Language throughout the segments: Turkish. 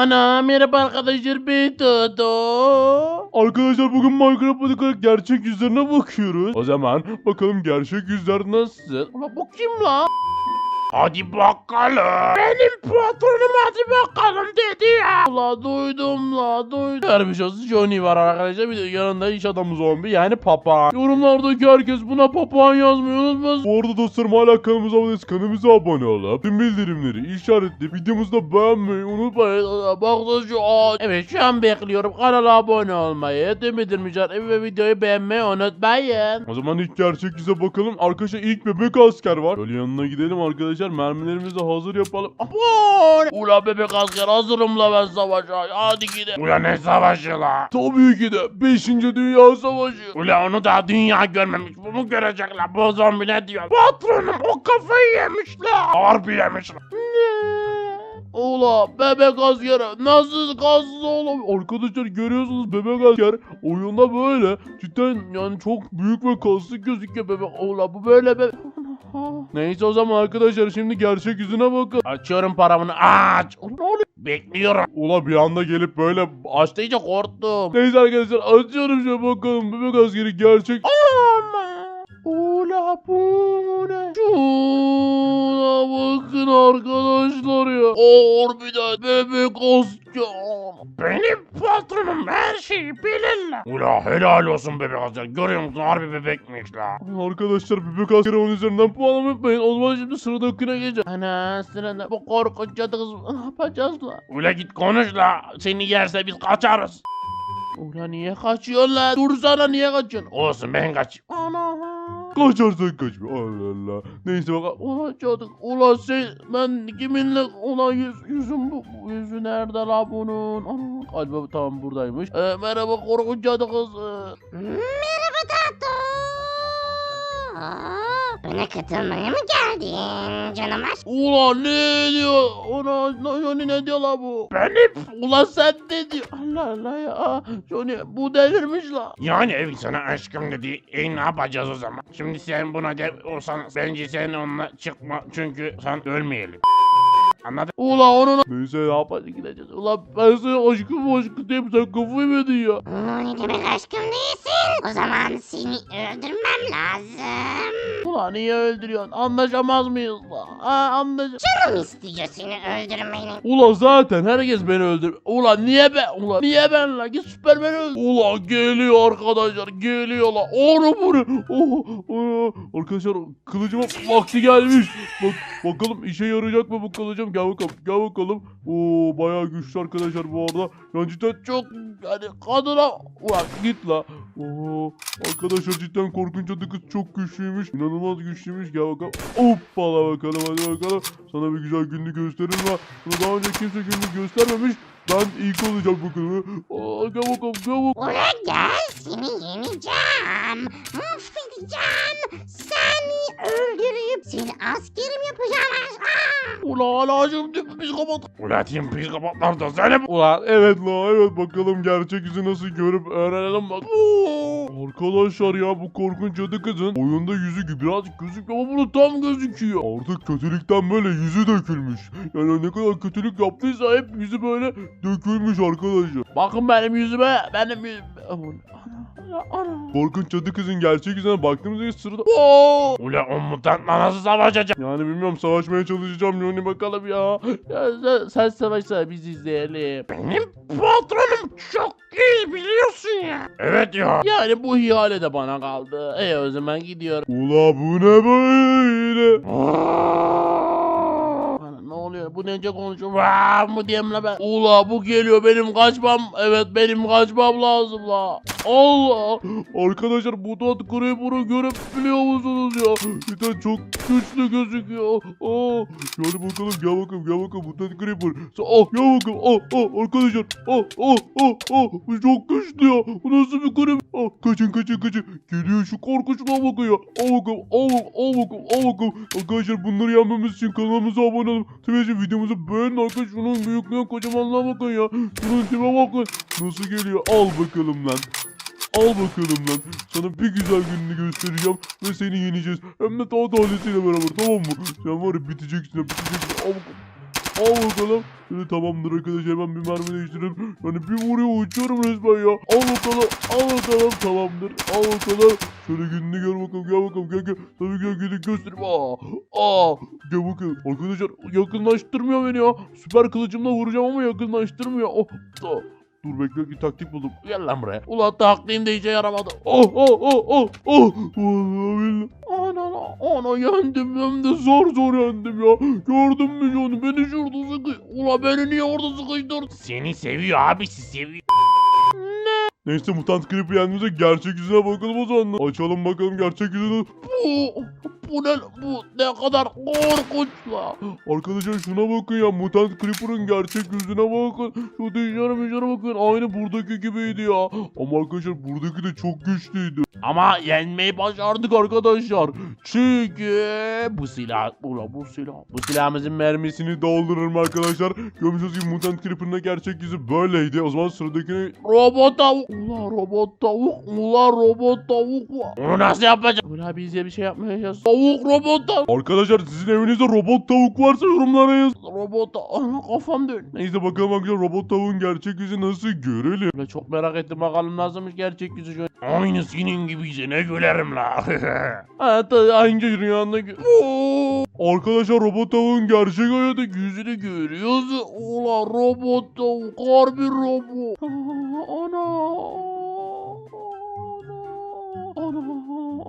Ana merhaba arkadaşlar ben Toto. Arkadaşlar bugün Minecraft'ta gerçek yüzlerine bakıyoruz. O zaman bakalım gerçek yüzler nasıl? Ulan bu kim la? Hadi bakalım. Benim patronum hadi bakalım dedi ya. Ula duydum la duydum. Vermiş olsun Johnny var arkadaşlar bir de yanında iş adamı zombi yani papağan. Yorumlardaki herkes buna papağan yazmayı unutmasın. Bu arada dostlarım hala kanalımıza abone kanalımıza abone olup tüm bildirimleri işaretleyip videomuzu da beğenmeyi unutmayın. Bakın şu ağaç. Evet şu an bekliyorum kanala abone olmayı. Tüm bildirimleri ve videoyu beğenmeyi unutmayın. O zaman ilk gerçek yüze bakalım. Arkadaşlar ilk bebek asker var. Böyle yanına gidelim arkadaşlar. Mermilerimizi hazır yapalım. Aman! Ula bebek asker hazırım la ben savaşa. Hadi gidelim. Ula ne savaşı la? Tabii ki de 5. Dünya Savaşı. Ula onu daha dünya görmemiş. Bunu görecek la. Bu zombi ne diyor? Patronum o kafayı yemiş la. Harbi yemiş la. Ula bebek asker nasıl kaslı oğlum? Arkadaşlar görüyorsunuz bebek asker oyunda böyle cidden yani çok büyük ve kaslı gözüküyor bebek. Ula bu böyle bebek. Neyse o zaman arkadaşlar şimdi gerçek yüzüne bakın. Açıyorum paramını aç. Ne oluyor? Bekliyorum. Ula bir anda gelip böyle aç. İşte iyice korktum. Neyse arkadaşlar açıyorum şöyle bakalım bebek askeri gerçek. Ama. Ula bu ne? Şuna bakın arkadaşlar ya. Harbiden bebek asker. Benim patronum her şeyi bilir la. Ula helal olsun bebek asker. Görüyor musun harbi bebekmiş la. Arkadaşlar bebek askeri onun üzerinden puan unutmayın. O zaman şimdi sıradakine geçeceğim. Ana sırada bu korkunç cadı kız ne yapacağız la? Ula git konuş la. Seni yerse biz kaçarız. Ula niye kaçıyorsun la? Dursana niye kaçıyorsun? Olsun ben kaç. Ana. Kaçarsan kaçma. Allah Allah. Neyse bakalım. Ula cadı. Ula sen ben kiminle ula yüz, yüzüm bu, yüzü nerede la bunun? Ana. Galiba tamam buradaymış. Ee, merhaba korkunç cadı kız. Ee, Merhaba Tato. Aa, Bana katılmaya mı geldin canavar? Ula ne diyor? Ona Johnny ne diyor la bu? Benim. Ula sen ne diyor? Allah Allah ya. Johnny bu delirmiş la. Yani ev sana aşkım dedi. E ne yapacağız o zaman? Şimdi sen buna de olsan bence sen onunla çıkma. Çünkü sen ölmeyelim. Anladın? Ula onun Neyse ya. Hadi gideceğiz. Ulan ben sana aşkım aşkım diyeyim sen kafayı mı yedin ya? Aa, ne demek aşkım değilsin? O zaman seni öldürmem lazım. Ulan niye öldürüyorsun? Anlaşamaz mıyız la? Ha anlaş... Canım istiyor seni öldürmeni. Ulan zaten herkes beni öldür. Ulan niye ben? Ulan niye ben la? Git Süpermen'i öldür. Ulan geliyor arkadaşlar geliyor la. Onu bunu. Oh, Aa, Arkadaşlar kılıcıma vakti gelmiş. Bak bakalım işe yarayacak mı bu kılıcım? Gel bakalım. Gel bakalım. Oo bayağı güçlü arkadaşlar bu arada. Yani cidden çok yani kadına. Ulan git la. Oo arkadaşlar cidden korkunç adı kız çok güçlüymüş. İnanılmaz güçlüymüş. Gel bakalım. Hoppala bakalım hadi bakalım. Sana bir güzel günlük gösteririm la. Sana daha önce kimse günlük göstermemiş. Ben ilk olacağım bakalım. Aa, gel bakalım gel bakalım. Buraya gel seni yeneceğim. Mahvedeceğim. Aa! ulan hala şimdi psikopat. Ula tüm psikopatlar da seni. Ulan evet la evet bakalım gerçek yüzü nasıl görüp öğrenelim bak. Arkadaşlar ya bu korkunç cadı kızın oyunda yüzü gibi birazcık gözüküyor ama burada tam gözüküyor. Artık kötülükten böyle yüzü dökülmüş. Yani ne kadar kötülük yaptıysa hep yüzü böyle dökülmüş arkadaşlar. Bakın benim yüzüme. Benim yüzüme. Ana. Ana. Korkunç cadı kızın gerçek yüzüne baktığımızda sırada Oo. Ula o mutantla nasıl savaşacak? yani bilmiyorum savaşmaya çalışacağım Leoni bakalım ya. Ya sen, sen savaşsana biz izleyelim. Benim patronum çok iyi biliyorsun ya. Evet ya. Yani bu ihale de bana kaldı. E o zaman gidiyorum. Ula bu ne böyle? Ana, oluyor? Bu nece konuşuyor? Vaa mı diyeyim la ben? Ula bu geliyor benim kaçmam. Evet benim kaçmam lazım la. Allah. Arkadaşlar bu tat creeper'ı görüp biliyor musunuz ya? Cidden çok güçlü gözüküyor. Aa, yani bakalım gel bakalım gel bakalım bu tat creeper. Ah gel bakalım. Ah ah arkadaşlar. Ah ah ah ah. Bu çok güçlü ya. Bu nasıl bir creeper? Ah kaçın kaçın kaçın. Geliyor şu korkunçluğa bakın ya. Al bakalım al bakalım al bakalım al bakalım. Arkadaşlar bunları yenmemiz için kanalımıza abone olun. Ki videomuzu beğenin arkadaşlar. Şunun büyüklüğüne kocamanlığa bakın ya. Şunun tipe bakın. Nasıl geliyor? Al bakalım lan. Al bakalım lan. Sana bir güzel gününü göstereceğim ve seni yeneceğiz. Hem de daha tanesiyle beraber tamam mı? Sen var ya biteceksin biteceksin. Al bakalım. Al bakalım. Şöyle tamamdır arkadaşlar hemen bir mermi değiştirelim. Yani bir vuruyor uçuyorum resmen ya. Al bakalım al bakalım tamamdır. Al bakalım. Şöyle gününü gör bakalım gel bakalım gel gel. Tabii gel gidin göstereyim. Aa, aa. Gel bakalım. Arkadaşlar yakınlaştırmıyor beni ya. Süper kılıcımla vuracağım ama yakınlaştırmıyor. Oh, da. Dur bekle bir taktik buldum. Gel lan buraya. Ulan taktiğim de işe yaramadı. Oh oh oh oh oh. Vallahi billahi. Ana yendim hem de zor zor yendim ya. Gördün mü Johnny beni şurada sıkı. Ulan beni niye orada sıkıştırdın? Seni seviyor abisi seviyor. Neyse mutant creeper yendiğimizde gerçek yüzüne bakalım o zaman. Açalım bakalım gerçek yüzünü. Bu, bu ne, bu ne kadar korkunç la. Arkadaşlar şuna bakın ya mutant creeper'ın gerçek yüzüne bakın. Şu dişlere mişlere bakın aynı buradaki gibiydi ya. Ama arkadaşlar buradaki de çok güçlüydü. Ama yenmeyi başardık arkadaşlar. Çünkü bu silah, ulan bu silah, bu silahımızın mermisi Mermisini doldurırım arkadaşlar. Görmüşsünüz gibi mutant creeper'ın gerçek yüzü böyleydi. O zaman sıradakini Robot tavuk. Ulan robot tavuk. Ulan robot tavuk. Onu nasıl yapacağım? Ulan bize bir şey yapmayacağız. Tavuk robot tavuk. Arkadaşlar sizin evinizde robot tavuk varsa yorumlara yazın. Robot tavuk. Ana kafam dön. Neyse bakalım arkadaşlar robot tavuğun gerçek yüzü nasıl görelim. Ulan çok merak ettim bakalım nasılmış gerçek yüzü an. Aynı senin gibiyse ne gülerim la. Ha ta hangi rüyanda Oo. Arkadaşlar robot tavuğun gerçek hayatı Yüzünü görüyoruz. Ulan robot tavuk. Harbi robot. Ana. Ana.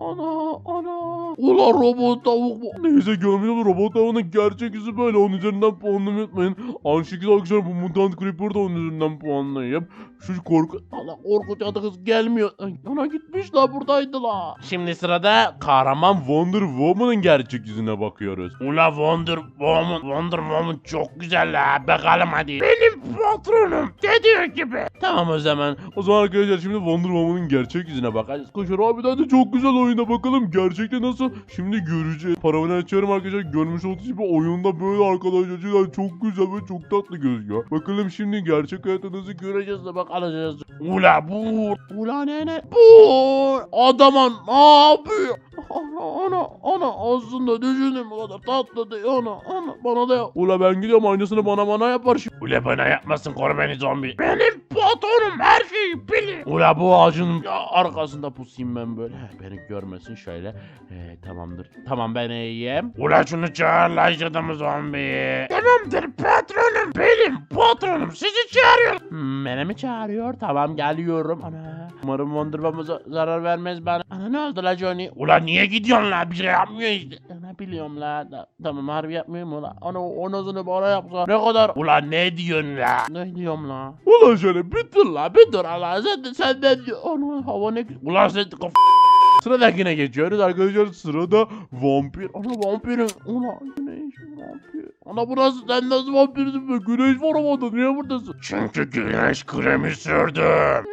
Ana. Ana. Ulan robot tavuk bu. Neyse görmüş robot tavuğunun gerçek yüzü böyle onun üzerinden puanlamayı unutmayın. Aynı şekilde arkadaşlar bu mutant creeper da onun üzerinden puanlayıp şu korku... Allah korkunç adı kız gelmiyor. Ay, gitmiş la buradaydı la. Şimdi sırada kahraman Wonder Woman'ın gerçek yüzüne bakıyoruz. Ula Wonder Woman, Wonder Woman çok güzel la. Bakalım hadi. Benim patronum dediği gibi. Tamam o zaman. O zaman arkadaşlar şimdi Wonder Woman'ın gerçek yüzüne bakacağız. Koşar abiden de çok güzel oyunda bakalım gerçekte nasıl şimdi göreceğiz. Paramını açıyorum arkadaşlar görmüş olduğunuz gibi oyunda böyle arkadaşlar cidden çok güzel ve çok tatlı gözüküyor. Bakalım şimdi gerçek hayatta nasıl göreceğiz. De bak alacağız. Ula bu. Ulan ne ne? Bu adama ne yapıyor? Ana ana ana aslında düşündüğüm kadar tatlı değil ana ana bana da yap. Ula ben gidiyorum aynısını bana bana yapar şimdi. Ula bana yapmasın koru beni zombi. Benim patronum her şeyi bilir. Ula bu ağacın arkasında pusayım ben böyle. Beni görmesin şöyle. Ee, tamamdır. Tamam ben iyiyim. Ula şunu çağır la iş adamı zombi. Tamamdır patronum benim patronum sizi çağırıyor. Hmm, beni mi çağırıyor? Tamam geliyorum. Ana. Umarım Wonder za- zarar vermez bana. Ana ne oldu la Johnny? Ula niye gidiyorsun la bir şey yapmıyor işte. Ne biliyorum la. Da- tamam harbi yapmıyorum ula. Ana o nazını bana yapsa ne kadar... Ula ne diyorsun la? Ne diyorum la? Ulan şöyle bir Dur la bir dur Allah sen de sen de diyor. Ana hava ne güzel. Ula sen kaf... Sıradakine geçiyoruz arkadaşlar sırada vampir. Ana vampirin. Ana güneş vampir. Ana burası sen nasıl vampirsin be? Güneş var havada niye buradasın? Çünkü güneş kremi sürdüm.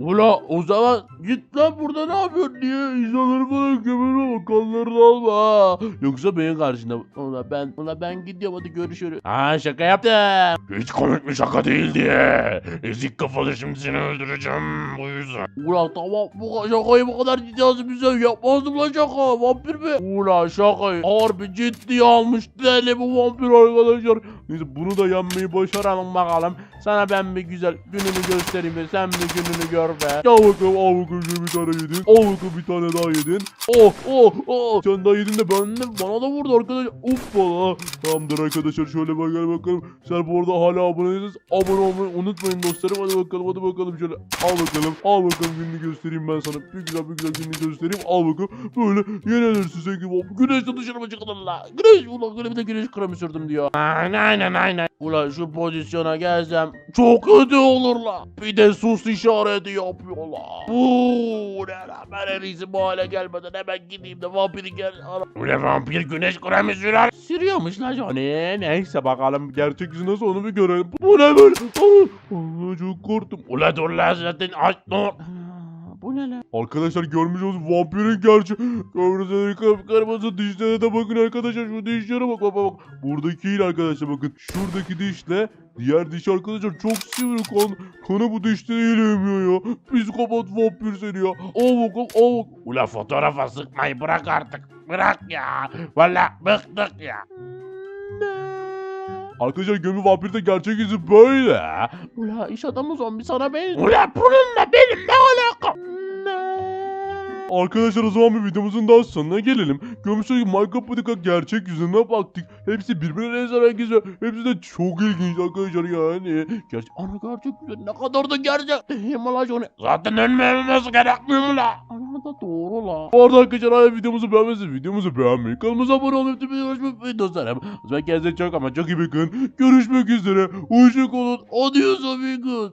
Ula o zaman git lan burada ne yapıyorsun diye insanları falan gömülme bak kanlarını alma ha. Yoksa benim karşında. Ula ben, ula ben gidiyorum hadi görüşürüz. Ha şaka yaptım. Hiç komik bir şaka değil diye. Ezik kafalı şimdi seni öldüreceğim bu yüzden. Ula tamam bu şakayı bu kadar ciddi alsın bize yapmazdım lan şaka vampir mi? Ula şakayı harbi ciddiye almış deli bu vampir arkadaşlar. Neyse bunu da yenmeyi başaralım bakalım. Sana ben bir güzel gününü göstereyim de sen bir gününü gör be. Gel bakalım al bakalım bir tane yedin. Al bakalım bir tane daha yedin. Oh oh oh. Sen daha yedin de ben de bana da vurdu arkadaşlar. Hoppala. Tamamdır arkadaşlar şöyle bak gel bakalım. Sen bu arada hala abone değilseniz abone olmayı unutmayın dostlarım. Hadi bakalım hadi bakalım şöyle. Al bakalım. Al bakalım gününü göstereyim ben sana. Bir güzel bir güzel gününü göstereyim. Al bakalım. Böyle yenilirsin sen gibi. Güneşte dışarı mı çıktın la? Güneş ulan bir de güneş kremi sürdüm diyor. Aynen aynen aynen. Ulan şu pozisyona gelsem çok kötü olur la. Bir de sus işareti yapıyorlar. Uuu ne la ben en iyisi bu hale gelmeden hemen gideyim de vampiri gel. Ana. Ula vampir güneş kremi sürer. Sürüyormuş la Johnny. Neyse bakalım. Gerçek yüzü nasıl onu bir görelim. Bu ne böyle? Allah çok korktum. Ula dur la zaten aç dur. Bu ne la? Arkadaşlar görmüş musunuz vampirin gerçek. Gördüğünüz gibi kırmızı dişlere de bakın arkadaşlar. Şu dişlere bak bak bak. Buradaki değil arkadaşlar bakın. Şuradaki dişle diğer diş arkadaşlar çok sivri kan. Kanı bu dişleriyle emiyor ya. Psikopat vampir seni ya. Al bakalım al bak. Ula fotoğrafa sıkmayı bırak artık. Bırak ya. Valla bıktık ya. Arkadaşlar gömü vampirde gerçek yüzü böyle. Ula iş adamı zombi sana benziyor. Ula bununla benim ne alakam? Arkadaşlar o zaman bir videomuzun daha sonuna gelelim. Görmüş olduğunuz gibi Minecraft Patika gerçek yüzüne baktık. Hepsi birbirine benzer arkadaşlar. Hepsi de çok ilginç arkadaşlar yani. Gerçek... Ana gerçek güzel ne kadar da gerçek. La Johnny? Zaten ölmememiz gerekmiyor mu la? Ana da doğru la. Bu arada arkadaşlar hala videomuzu beğenmezseniz videomuzu beğenmeyi, kanalımıza abone olmayı, tüm açmayı dostlarım. O zaman kendinize çok ama çok iyi bakın. Görüşmek üzere. Hoşçakalın. Adios amigos.